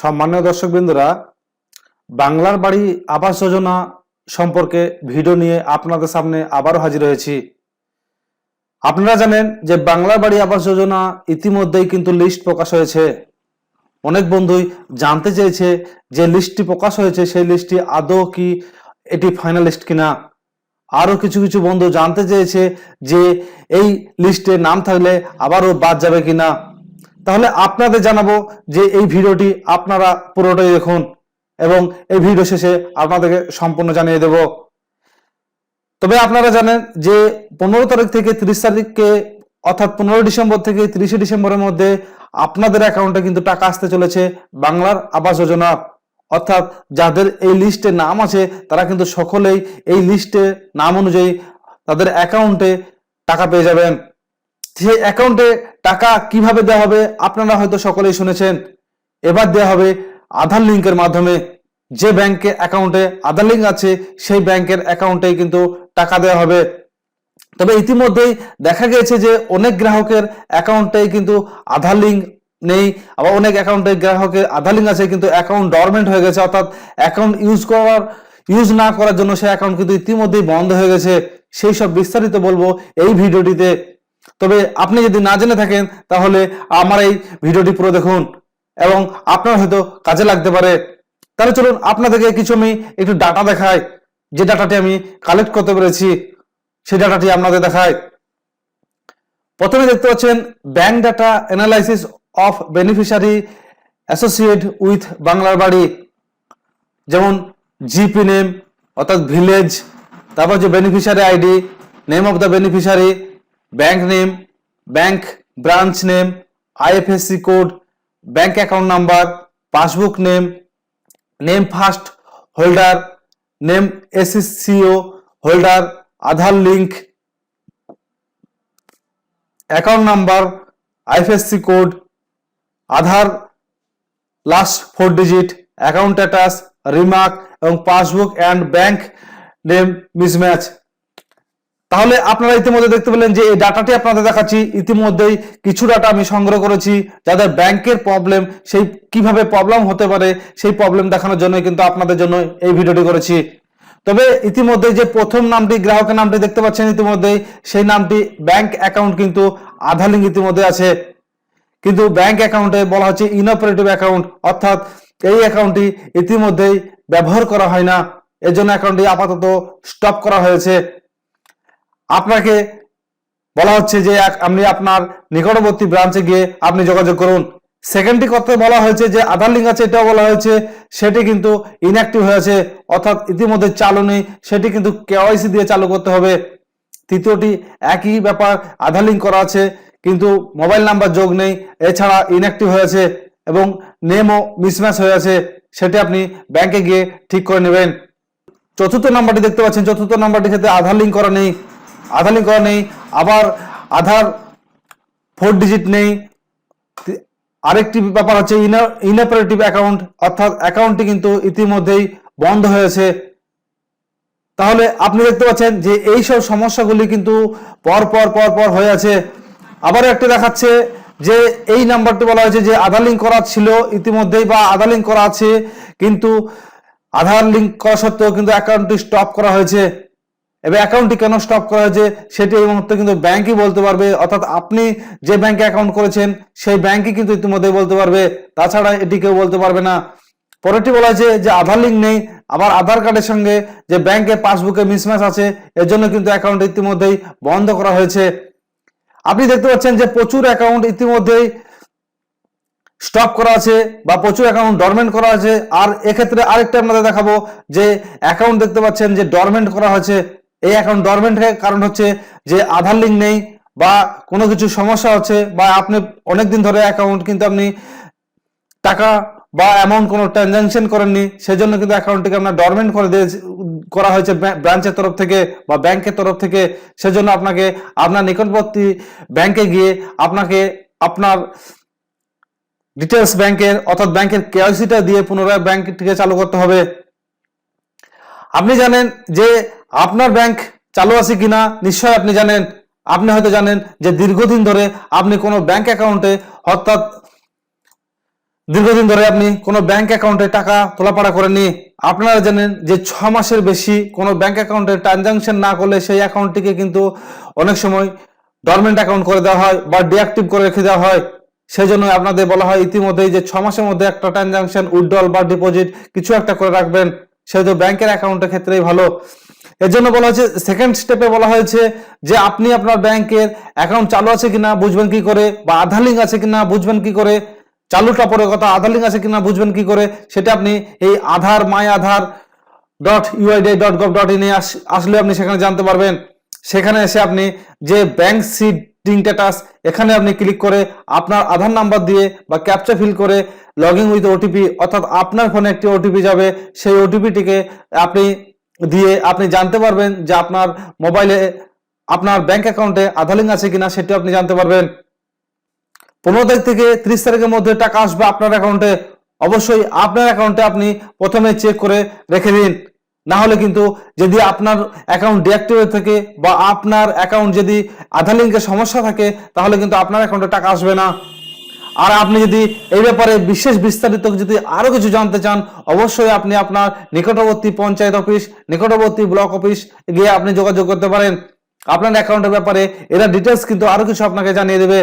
সম্মানীয় দর্শকবৃন্দরা, বাংলার বাড়ি আবাস যোজনা সম্পর্কে ভিডিও নিয়ে আপনাদের সামনে আবারও হাজির হয়েছি। আপনারা জানেন যে বাংলার বাড়ি আবাস যোজনা ইতিমধ্যেই কিন্তু লিস্ট প্রকাশ হয়েছে। অনেক বন্ধুই জানতে চেয়েছে যে লিস্টটি প্রকাশ হয়েছে, সেই লিস্টটি আদৌ কি এটি ফাইনালিস্ট কিনা? আরও কিছু কিছু বন্ধু জানতে চেয়েছে যে এই লিস্টে নাম থাকলে আবারও বাদ যাবে কিনা? তাহলে আপনাদের জানাব যে এই ভিডিওটি আপনারা পুরোটাই দেখুন এবং এই ভিডিও শেষে আপনাদেরকে সম্পূর্ণ জানিয়ে দেব। তবে আপনারা জানেন যে পনেরো তারিখ থেকে তিরিশ তারিখকে, অর্থাৎ পনেরো ডিসেম্বর থেকে তিরিশে ডিসেম্বরের মধ্যে আপনাদের অ্যাকাউন্টে কিন্তু টাকা আসতে চলেছে বাংলার আবাস যোজনা। অর্থাৎ যাদের এই লিস্টে নাম আছে, তারা কিন্তু সকলেই এই লিস্টে নাম অনুযায়ী তাদের অ্যাকাউন্টে টাকা পেয়ে যাবেন। সেই অ্যাকাউন্টে টাকা কীভাবে দেওয়া হবে, আপনারা হয়তো সকলেই শুনেছেন। এবার দেওয়া হবে আধার লিঙ্কের মাধ্যমে। যে ব্যাংকে অ্যাকাউন্টে আধার লিঙ্ক আছে, সেই ব্যাংকের অ্যাকাউন্টে কিন্তু টাকা দেওয়া হবে। তবে ইতিমধ্যেই দেখা গেছে যে অনেক গ্রাহকের অ্যাকাউন্টে কিন্তু আধার লিঙ্ক নেই। আবার অনেক অ্যাকাউন্টে গ্রাহকের আধার লিঙ্ক আছে, কিন্তু অ্যাকাউন্ট ডরমেন্ট হয়ে গেছে, অর্থাৎ অ্যাকাউন্ট ইউজ করার, ইউজ না করার জন্য সেই অ্যাকাউন্ট কিন্তু ইতিমধ্যেই বন্ধ হয়ে গেছে। সেই সব বিস্তারিত বলব এই ভিডিওটিতে। তবে আপনি যদি না জেনে থাকেন, তাহলে আমার এই ভিডিওটি পুরো দেখুন এবং আপনার হয়তো কাজে লাগতে পারে। তাহলে চলুন আপনাদেরকে কিছু আমি একটু ডাটা দেখাই। যে ডাটাটি আমি কালেক্ট করতে পেরেছি, সেই ডাটাটি আপনাদের দেখায় প্রথমে দেখতে পাচ্ছেন bank data analysis of beneficiary associate with বাংলার বাড়ি। যেমন জিপি নেম অর্থাৎ ভিলেজ তারপর যে beneficiary ID name of the beneficiary bank name, bank branch name, IFSC code, bank account number, passbook name name first holder, name এসএসসিও holder, Aadhaar link account number, IFSC code, Aadhaar, last four digit, account status, remark এবং passbook and bank name mismatch. তাহলে আপনারা ইতিমধ্যে দেখতে পেলেন যে এই ডাটাটি আপনাদের দেখাচ্ছি। ইতিমধ্যেই কিছু ডাটা আমি সংগ্রহ করেছি, যাদের ব্যাংকের প্রবলেম সেই কীভাবে প্রবলেম হতে পারে, সেই প্রবলেম দেখানোর জন্য কিন্তু আপনাদের জন্য এই ভিডিওটি করেছি। তবে ইতিমধ্যে যে প্রথম নামটি, গ্রাহকের নামটি দেখতে পাচ্ছেন ইতিমধ্যেই, সেই নামটি ব্যাংক অ্যাকাউন্ট কিন্তু আধার লিঙ্ক ইতিমধ্যে আছে। কিন্তু ব্যাংক অ্যাকাউন্টে বলা হচ্ছে ইনঅপারেটিভ অ্যাকাউন্ট অর্থাৎ এই অ্যাকাউন্টটি ইতিমধ্যেই ব্যবহার করা হয় না। এর জন্য অ্যাকাউন্টটি আপাতত স্টপ করা হয়েছে। আপনাকে বলা হচ্ছে যে আপনি আপনার নিকটবর্তী ব্রাঞ্চে গিয়ে আপনি যোগাযোগ করুন। সেকেন্ডটি করতে বলা হয়েছে যে আধার লিঙ্ক আছে, এটাও বলা হয়েছে, সেটি কিন্তু ইনঅ্যাক্টিভ হয়েছে অর্থাৎ ইতিমধ্যে চালু নেই, সেটি কিন্তু কেওয়াইসি দিয়ে চালু করতে হবে। তৃতীয়টি, একই ব্যাপার, আধার লিঙ্ক করা আছে, কিন্তু মোবাইল নাম্বার যোগ নেই, এছাড়া ইনঅ্যাক্টিভ হয়েছে এবং নেমও মিসম্যাচ হয়ে আছে, সেটি আপনি ব্যাংকে গিয়ে ঠিক করে নেবেন। চতুর্থ নাম্বারটি দেখতে পাচ্ছেন, চতুর্থ নাম্বারটি ক্ষেত্রে আধার লিঙ্ক করা নেই। আধার করা নেই, আবার আধার ফোর ডিজিট নেই। আরেকটি ব্যাপার হচ্ছে ইনঅপারেটিভ অ্যাকাউন্ট অর্থাৎ অ্যাকাউন্টটি কিন্তু ইতিমধ্যেই বন্ধ হয়েছে। তাহলে আপনি দেখতে পাচ্ছেন যে এই সব সমস্যাগুলি কিন্তু পর পর পর পর হয়ে আছে। আবার একটা দেখাচ্ছে যে এই নাম্বারটি বলা হয়েছে যে আধার লিঙ্ক করা ছিল ইতিমধ্যেই বা আধার লিঙ্ক করা আছে, কিন্তু আধার লিঙ্ক করা সত্ত্বেও কিন্তু অ্যাকাউন্টটি স্টপ করা হয়েছে। এবার অ্যাকাউন্টটি কেন স্টপ করা হয়েছে সেটি এই মুহূর্তে কিন্তু ব্যাংকই বলতে পারবে, অর্থাৎ আপনি যে ব্যাংকে অ্যাকাউন্ট করেছেন, সেই ব্যাংকই কিন্তু ইতিমধ্যে বলতে পারবে, তাছাড়া এটি কেউ বলতে পারবে না। পরেরটি বলা হয়েছে যে আধার লিঙ্ক নেই, আবার আধার কার্ডের সঙ্গে যে ব্যাংকের পাসবুকে মিসম্যাচ আছে, এর জন্য কিন্তু অ্যাকাউন্ট ইতিমধ্যেই বন্ধ করা হয়েছে। আপনি দেখতে পাচ্ছেন যে প্রচুর অ্যাকাউন্ট ইতিমধ্যেই স্টপ করা আছে বা প্রচুর অ্যাকাউন্ট ডরমেন্ট করা আছে। আর এক্ষেত্রে আরেকটা আপনাদের দেখাবো যে অ্যাকাউন্ট দেখতে পাচ্ছেন যে ডরমেন্ট করা হয়েছে। এই অ্যাকাউন্ট ডরমেন্টের কারণ হচ্ছে যে আধার লিঙ্ক নেই বা কোনো কিছু সমস্যা হচ্ছে বা আপনি অনেক দিন ধরে অ্যাকাউন্ট কিন্তু আপনি টাকা বা এমন কোনো ট্রানজাকশন করেননি, সেজন্য কিন্তু অ্যাকাউন্টটিকে আপনার ডরমেন্ট করে দিয়ে করা হয়েছে ব্রাঞ্চের তরফ থেকে বা ব্যাংকের তরফ থেকে, সেজন্য আপনাকে আপনার নিকটবর্তী ব্যাংকে গিয়ে আপনাকে আপনার ডিটেলস ব্যাংকের অর্থাৎ ব্যাংকের কেওয়াইসিটা দিয়ে পুনরায় ব্যাংকটিকে চালু করতে হবে। আপনি জানেন যে আপনার ব্যাংক চালু আছে কিনা নিশ্চয় আপনি জানেন। আপনি হয়তো জানেন যে দীর্ঘদিন ধরে আপনি কোনো ব্যাংক অ্যাকাউন্টে অর্থাৎ দীর্ঘদিন ধরে আপনি কোনো ব্যাংক অ্যাকাউন্টে টাকা তোলাপাড়া করেননি। আপনারা জানেন যে ছ মাসের বেশি কোনো ব্যাংক অ্যাকাউন্টে ট্রানজাকশন না করলে সেই অ্যাকাউন্টটিকে কিন্তু অনেক সময় ডরমেন্ট অ্যাকাউন্ট করে দেওয়া হয় বা ডিঅ্যাক্টিভ করে রেখে দেওয়া হয়। সেই জন্য আপনাদের বলা হয় ইতিমধ্যেই যে ছ মাসের মধ্যে একটা ট্রানজাকশন উইথড্রল বা ডিপোজিট কিছু একটা করে রাখবেন। সেহেতু ব্যাংকের অ্যাকাউন্টের ক্ষেত্রেই ভালো। এর জন্য বলা হয়েছে সেকেন্ড স্টেপে বলা হয়েছে যে আপনি আপনার ব্যাংকের অ্যাকাউন্ট চালু আছে কিনা, বুঝবেন কি করে, বা আধার লিঙ্ক আছে কিনা, বুঝবেন কি করে, চালুটা পরে কথা আধার লিঙ্ক আছে কিনা, বুঝবেন কি করে, সেটা আপনি এই Aadhaar my Aadhaar dot UID dot gov dot ইনে আসলে আপনি সেখানে জানতে পারবেন। সেখানে এসে আপনি যে ব্যাংক সিডিং স্ট্যাটাস এখানে আপনি ক্লিক করে আপনার আধার নাম্বার দিয়ে বা ক্যাপচা ফিল করে লগ ইন উইথ ওটিপি অর্থাৎ আপনার ফোনে একটি ওটিপি যাবে, সেই ওটিপিটিকে আপনি দিয়ে আপনি জানতে পারবেন যে আপনার মোবাইলে আপনার ব্যাংক অ্যাকাউন্টে আধার লিঙ্ক আছে কিনা সেটা আপনি জানতে পারবেন। পনেরো তারিখ থেকে ত্রিশ তারিখের মধ্যে টাকা আসবে আপনার অ্যাকাউন্টে অবশ্যই আপনার অ্যাকাউন্টে আপনি প্রথমে চেক করে রেখে দিন। না হলে কিন্তু যদি আপনার অ্যাকাউন্ট ডিঅ্যাক্টিভেট থাকে বা আপনার অ্যাকাউন্ট যদি আধার লিঙ্কের সমস্যা থাকে, তাহলে কিন্তু আপনার অ্যাকাউন্টে টাকা আসবে না। আর আপনি যদি এই ব্যাপারে বিশেষ বিস্তারিত যদি আরও কিছু জানতে চান, অবশ্যই আপনি আপনার নিকটবর্তী পঞ্চায়েত অফিস, নিকটবর্তী ব্লক অফিস গিয়ে আপনি যোগাযোগ করতে পারেন। আপনার অ্যাকাউন্টের ব্যাপারে এরা ডিটেলস কিন্তু আরও কিছু আপনাকে জানিয়ে দেবে।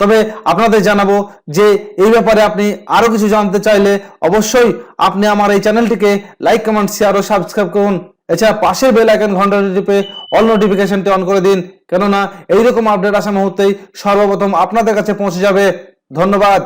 তবে আপনাদের জানাব যে এই ব্যাপারে আপনি আরও কিছু জানতে চাইলে অবশ্যই আপনি আমার এই চ্যানেলটিকে লাইক কমেন্ট শেয়ার ও সাবস্ক্রাইব করুন। এছাড়া পাশের বেল আইকন ঘন্টাটি টিপে অল নোটিফিকেশনটি অন করে দিন। কেননা এইরকম আপডেট আসা মুহূর্তেই সর্বপ্রথম আপনাদের কাছে পৌঁছে যাবে। ধন্যবাদ।